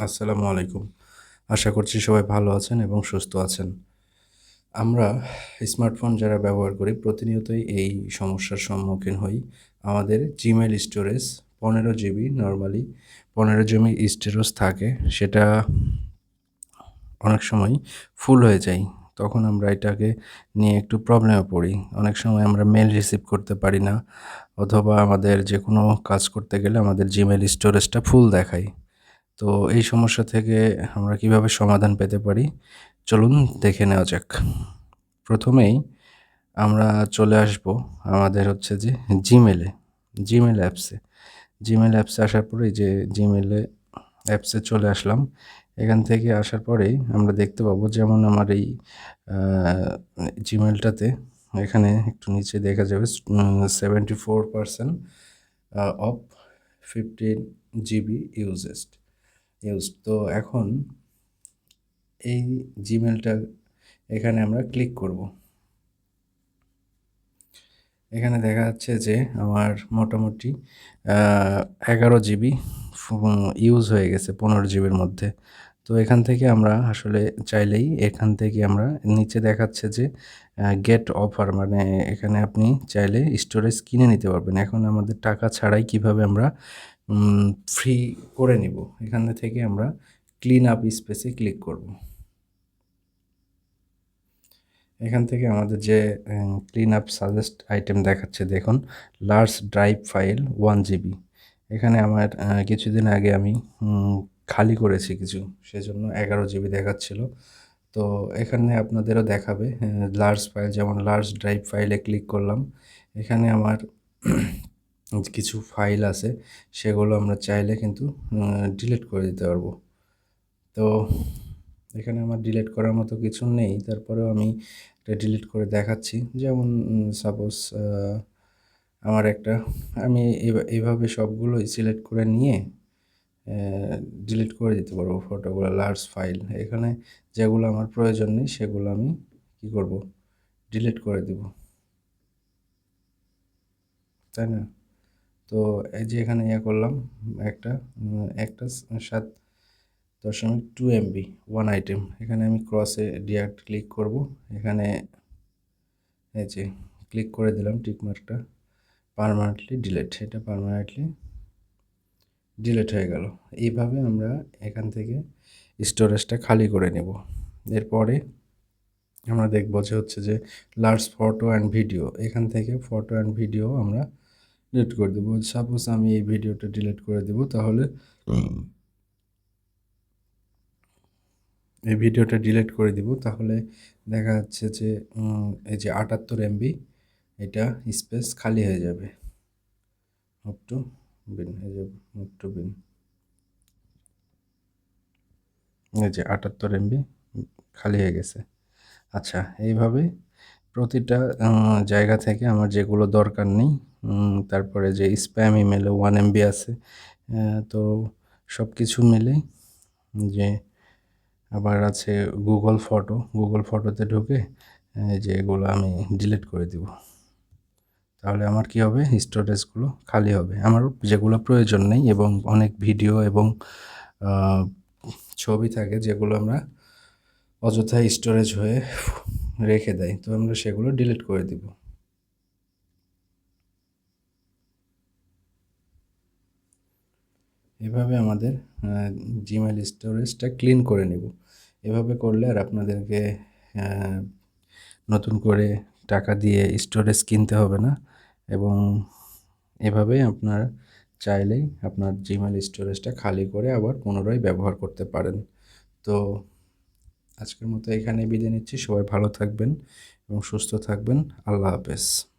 আসসালামু আলাইকুম। আশা করছি সবাই ভালো আছেন এবং সুস্থ আছেন। আমরা স্মার্টফোন যারা ব্যবহার করি, প্রতিনিয়তই এই সমস্যার সম্মুখীন হই। আমাদের জিমেল স্টোরেজ পনেরো জিবি নর্মালি পনেরো জিবি স্টোরেজ থাকে। সেটা অনেক সময় ফুল হয়ে যায়। তখন আমরা এটাকে নিয়ে একটু প্রবলেমে পড়ি। অনেক সময় আমরা মেল রিসিভ করতে পারি না। অথবা আমাদের যে কোনো কাজ করতে গেলে আমাদের জিমেল স্টোরেজটা ফুল দেখায়। তো এই সমস্যা থেকে আমরা কীভাবে সমাধান পেতে পারি? চলুন দেখে নেওয়া যাক। প্রথমেই আমরা চলে আসব আমাদের হচ্ছে যে জিমেলে জিমেল অ্যাপসে জিমেল অ্যাপসে আসার পরে যে জিমেলে অ্যাপসে চলে আসলাম। এখান থেকে আসার পরেই আমরা দেখতে পাবো যেমন আমার এই জিমেলটাতে এখানে একটু নিচে দেখা যাবে seventy four percent of fifteen GB used use তো এখন এই জিমেলটা এখানে আমরা ক্লিক করব। এখানে দেখা যাচ্ছে যে আমার মোটামুটি এগারো জিবি ইউজ হয়ে গেছে, পনেরো জিবির মধ্যে। তো এখান থেকে আমরা আসলে চাইলেই এখান থেকে আমরা নিচে দেখাচ্ছে যে গেট অফার মানে এখানে আপনি চাইলে স্টোরেজ কিনে নিতে পারবেন। এখন আমাদের টাকা ছাড়াই কীভাবে আমরা ফ্রি করে নিব। এখান থেকে আমরা ক্লিন আপ স্পেসে ক্লিক করব। এখান থেকে আমাদের যে ক্লিন আপ সাজেস্ট আইটেম দেখাচ্ছে, দেখুন large drive file one GB এখানে আমার কিছুদিন আগে আমি খালি করেছি কিছু, সেজন্য এগারো জিবি দেখাচ্ছিল। তো এখানে আপনাদেরও দেখাবে লার্জ ফাইল যেমন লার্জ ড্রাইভ ফাইলে ক্লিক করলাম। এখানে আমার কিছু ফাইল আছে, সেগুলো আমরা চাইলে কিন্তু ডিলিট করে দিতে পারব। তো এখানে আমার ডিলিট করার মতো কিছু নেই। তারপরেও আমি এটা ডিলিট করে দেখাচ্ছি। যেমন সাপোজ আমার একটা, আমি এইভাবে সবগুলোই সিলেক্ট করে নিয়ে ডিলিট করে দিতে পারব ফটোগুলো লার্জ ফাইল এখানে যেগুলো আমার প্রয়োজন নেই, সেগুলো আমি কি করব? ডিলিট করে দিব। তাই না? তো এই যে এখানে ইয়ে করলাম, একটা একটা সাত দশমিক টু এমবি ওয়ান আইটেম এখানে আমি ক্রসে ডিয়াক্ট ক্লিক করব। এখানে এই যে ক্লিক করে দিলাম টিকমার্কটা পারমানেন্টলি ডিলেট এটা পারমানেন্টলি ডিলেট হয়ে গেল। এইভাবে আমরা এখান থেকে স্টোরেজটা খালি করে নেব। এরপরে আমরা দেখব যে হচ্ছে যে লার্জ ফটো অ্যান্ড ভিডিও এখান থেকে ফটো অ্যান্ড ভিডিও আমরা ডিলিট করে দেবো। সাপোজ আমি এই ভিডিওটা ডিলিট করে দেব তাহলে এই ভিডিওটা ডিলিট করে দিব তাহলে দেখা যাচ্ছে যে এই যে আটাত্তর এমবি এটা স্পেস খালি হয়ে যাবে। আপ টু বিন হয়ে যাবে আপ টু বিন এই যে আটাত্তর এমবি খালি হয়ে গেছে। আচ্ছা এইভাবে প্রতিটা জায়গা থেকে আমার যেগুলো দরকার নেই তারপরে যে স্প্যাম ইমেলে ওয়ান এমবি আছে তো সব কিছু মিলে যে আবার আছে গুগল ফটো গুগল ফটোতে ঢুকে যে এগুলো আমি ডিলিট করে দিব। তাহলে আমার কি হবে? স্টোরেজগুলো খালি হবে। আমার যেগুলো প্রয়োজন নেই এবং অনেক ভিডিও এবং ছবি থাকে যেগুলো আমরা অযথায় স্টোরেজ হয়ে রেখে দেয়, তো আমরা সেগুলো ডিলিট করে দিব। এভাবে আমাদের জিমেল স্টোরেজটা ক্লিন করে নেব। এভাবে করলে আর আপনাদেরকে নতুন করে টাকা দিয়ে স্টোরেজ কিনতে হবে না। এবং এভাবেই আপনার চাইলেই আপনার জিমেল স্টোরেজটা খালি করে আবার পুনরায় ব্যবহার করতে পারেন। তো আজকের মতো এখানে বিদায় নিচ্ছি। সবাই ভালো থাকবেন এবং সুস্থ থাকবেন। আল্লাহ হাফেজ।